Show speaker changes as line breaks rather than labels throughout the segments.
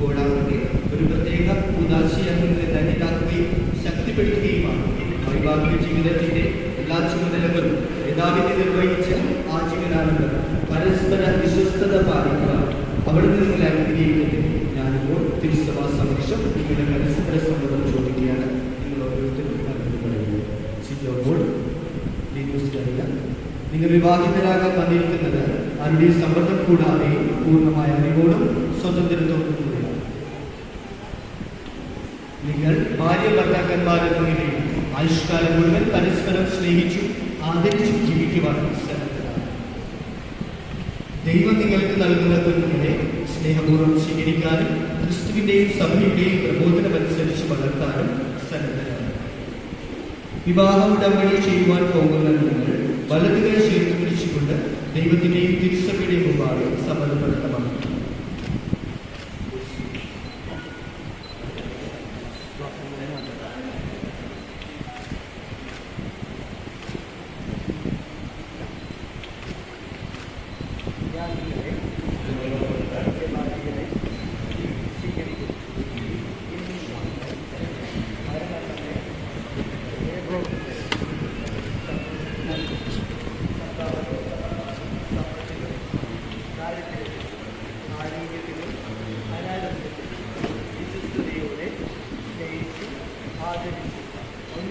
കൂടാതെ ഒരു പ്രത്യേക ഉദാശീലങ്ങളിൽ ധന്യതാക്കുകയും ശക്തിപ്പെടുത്തുകയുമാണ്. വൈവാഹിക ജീവിതത്തിന്റെ എല്ലാ ചുമതലകളും യഥാവിധി നിർവഹിച്ച് ആജീവനാനന്ദം പരസ്പര വിശ്വസ്തത പാലിക്കുക അവിടെ നിന്നുള്ള അനുഗ്രഹിക്കട്ടെ ഞാനിപ്പോൾ തിരുസഭാ സമക്ഷം നിങ്ങളുടെ പരസ്പര സമ്മതം ചോദിക്കുകയാണ്. നിങ്ങൾ വിവാഹിതരാകാൻ വന്നിരിക്കുന്നത് ആരുടെയും സമ്മർദ്ദം കൂടാതെ പൂർണമായ അറിവോടും സ്വതന്ത്രത്തോടും കൂടിയാണ് നിങ്ങൾ ഭാര്യ ഭർത്താക്കന്മാരെന്ന ആയുഷ്കാലം മുഴുവൻ പരസ്പരം സ്നേഹിച്ചും ആദരിച്ചും ജീവിക്കുവാൻ ദൈവം നിങ്ങൾക്ക് നൽകുന്ന കുഞ്ഞുങ്ങളെ സ്നേഹപൂർവം സ്വീകരിക്കാനും ക്രിസ്തുവിന്റെയും സഭയുടെയും പ്രബോധനമനുസരിച്ച് വളർത്താനും സന്നദ്ധരാണ്. വിവാഹ ഉടമ്പടി ചെയ്യുവാൻ പോകുന്ന നിങ്ങൾ വലതുകരെ ചേർത്ത് പിടിച്ചുകൊണ്ട് ദൈവത്തിന്റെയും തിരുസഭയുടെയും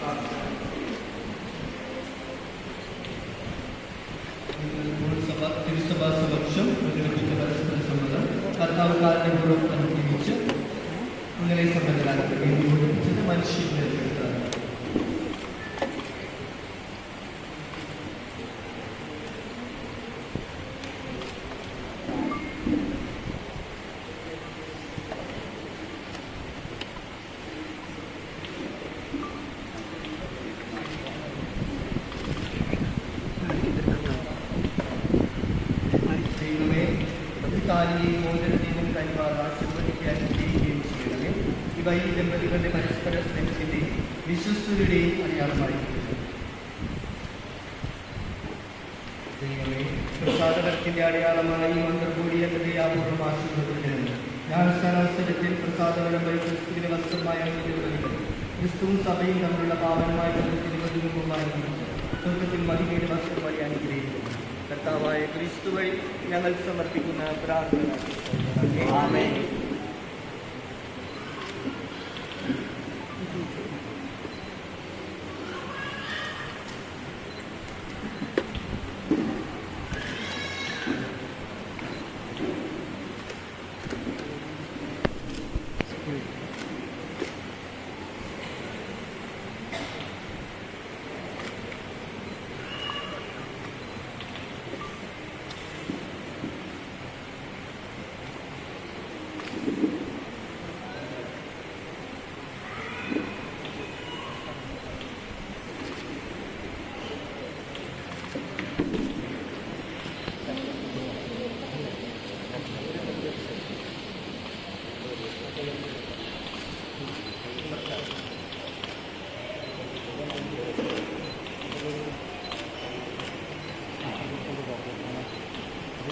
വാഗ്ദാനം ചെയ്യുന്നു സഭ തിരുസഭാ സമക്ഷം പ്രകടിപ്പിച്ച പരസ്പര സമ്മതം കർത്താവ് കാരണപൂർവ്വം അനുഗ്രഹിച്ച് നിങ്ങളെ സമ്മതരാക്കി വേണ്ടി ഓടിപ്പിച്ചത് മനുഷ്യന്റെ എടുത്താണ് പ്രതികാരിയെയും മോചനത്തെയും കൈമാറാൻ ആശീർവദിക്കാൻ ചെയ്യുകയും ചെയ്യണമേ ഇവ ഈ ദമ്പതികളുടെ പരസ്പര സ്നേഹത്തിന്റെയും വിശ്വസ്തയുടെയും അടയാളമായി ദൈവമേ പ്രസാദകത്തിന്റെ അടയാളമായി മന്ത്രകൂടിയ ഹൃദയാപൂർവം ആശീർവദിക്കണം ഞാൻ പ്രസാദവനം വഴി ക്രിസ്തുവിന്റെ വസ്ത്രമായ ക്രിസ്തുവും സഭയും തമ്മിലുള്ള പാവനമായ ബന്ധത്തിന് മുമ്പുമായി സ്വർഗത്തിൽ മതികയുടെ വസ്ത്രം വഴി അനുഗ്രഹിക്കുന്നു കർത്താവായ ക്രിസ്തു വഴി ഞങ്ങൾ സമർപ്പിക്കുന്ന പ്രാർത്ഥന.